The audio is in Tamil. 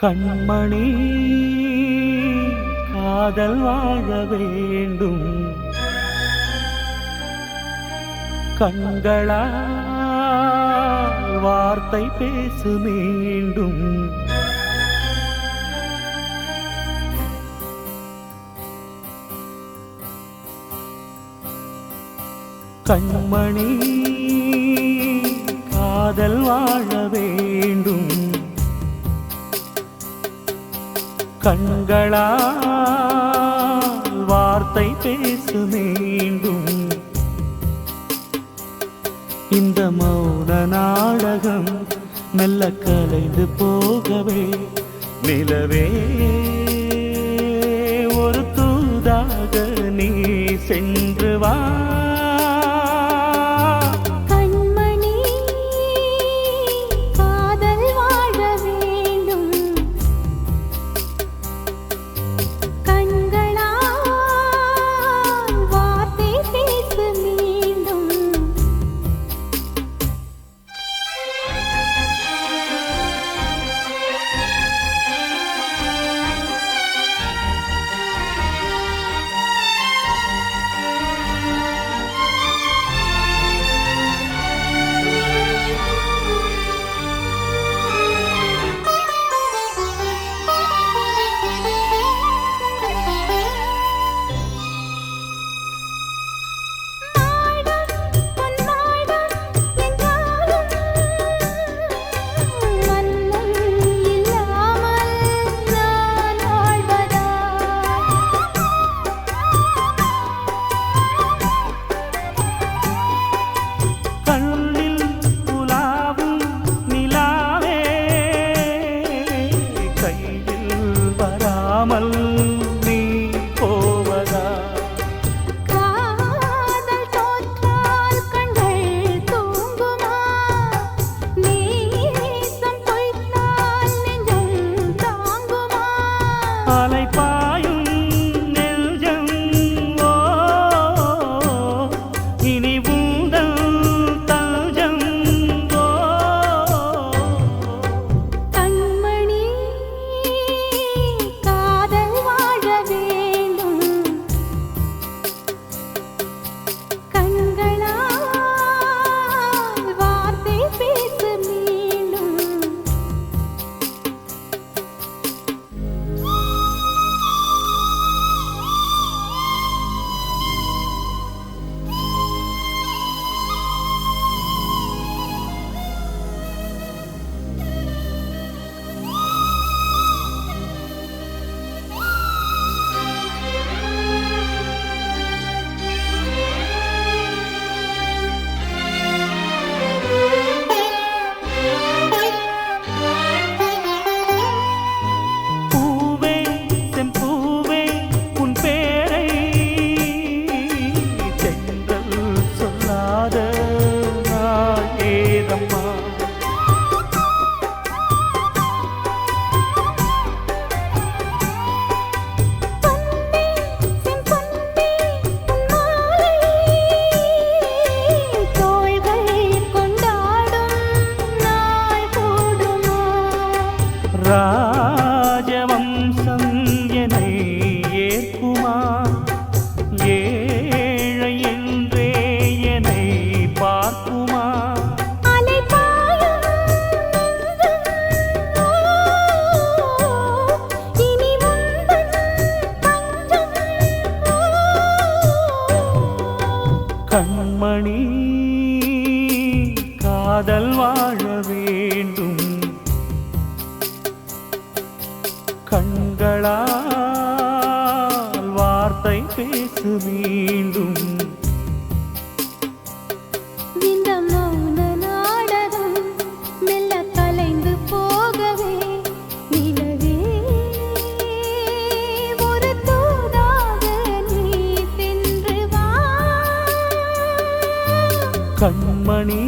கண்மணி காதல் வாழ வேண்டும். கண்களா வார்த்தை பேசு மீண்டும். கண்மணி காதல் வாழ வேண்டும். கண்களால் வார்த்தை பேசு மீண்டும். இந்த மௌன நாடகம் மெல்ல கலைந்து போகவே நிலவே. ஒரு தூதாக நீ சென்று வா. வராமல் Chém பேசு மீண்டும். இந்த மௌன நாடகம் மெல்ல கலைந்து போகவே நிலவே. ஒரு தூதாக நீ சென்று வா. கண்மணி